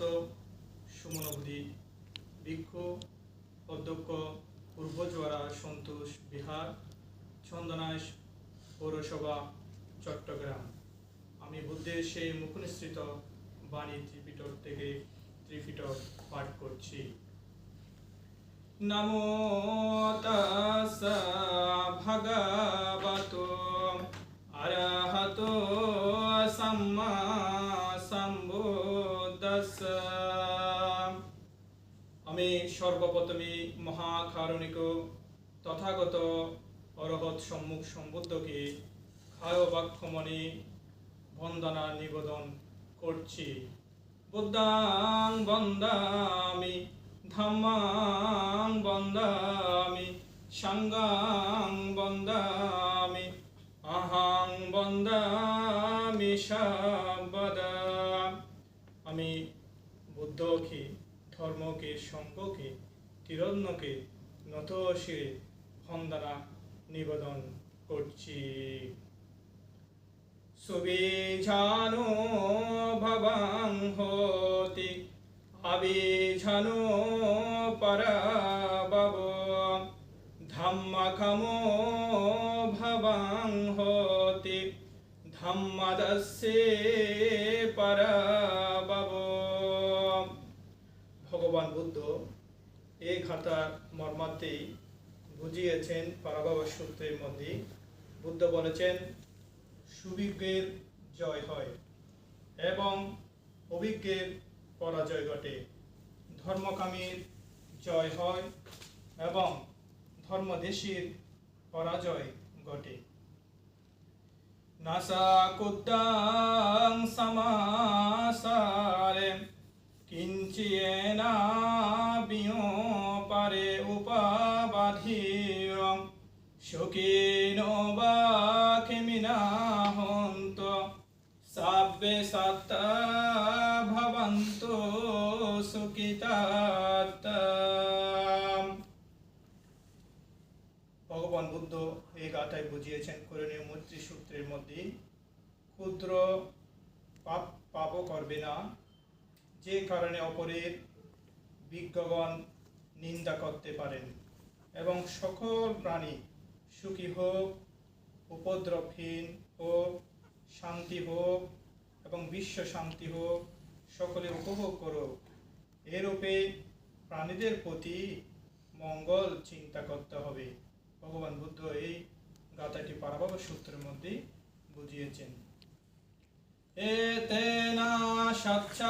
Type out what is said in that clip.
সন্ত সুমনোবধি ভিক্ষু অধ্যক্ষ পূর্বজোয়ারা সন্তোষ বিহার ছন্দনাশ পৌরসভা, চট্টগ্রাম। আমি বুদ্ধের সেই মুখনিসৃত বাণী ত্রিপিটক থেকে ত্রিপিটক পাঠ করছি। নমো তাস ভগবতো। অরহতো সম্মা আমি সর্বপ্রথমে মহাকারণিক তথাগত অরহৎ সম্মুখ সম্বুদ্ধকে খায় বাক্যমণি বন্দনা নিবেদন করছি। বুদ্ধাং বন্দামি, ধম্মাং বন্দামি, সাঙ্গাং বন্দামি, আহাং বন্দামি সর্বদা আমি বুদ্ধকে ধর্মকে সম্পকে তিরন্নকে নত শিরে নিবেদন করছি। সুবিঝানো ভবাং হতি আবিঝানো পরাবব ধম্মখমো ভবাং হতি ধম্মদস্যে পরাবব বুদ্ধ এই খাতার মর্মার্থেই বুঝিয়েছেন পারাবাবা সূত্রের মধ্যে বুদ্ধ বলেছেন, সুবিজ্ঞের জয় হয় এবং অভিজ্ঞের পরাজয় ঘটে। ধর্মকামীর জয় হয় এবং ধর্মদেশীর পরাজয় ঘটে। নাসা কুদ্দাং সমাসারে কিঞ্চিয়েনা সাব্বে ভগবান বুদ্ধ এই গাথায় বুঝিয়েছেন করণীয় মৈত্রী সূত্রের মধ্যে, ক্ষুদ্র পাপ পাপও করবে না, যে কারণে অপরের বিজ্ঞগণ নিন্দা করতে পারেন এবং সকল প্রাণী সুখী হোক, উপদ্রবহীন হোক, শান্তি হোক এবং বিশ্ব শান্তি হোক, সকলে উপভোগ করুক। এরূপে প্রাণীদের প্রতি মঙ্গল চিন্তা করতে হবে। ভগবান বুদ্ধ এই গাথাটি পারাবাব সূত্রের মধ্যে বুঝিয়েছেন। এতেনা সচ্ছা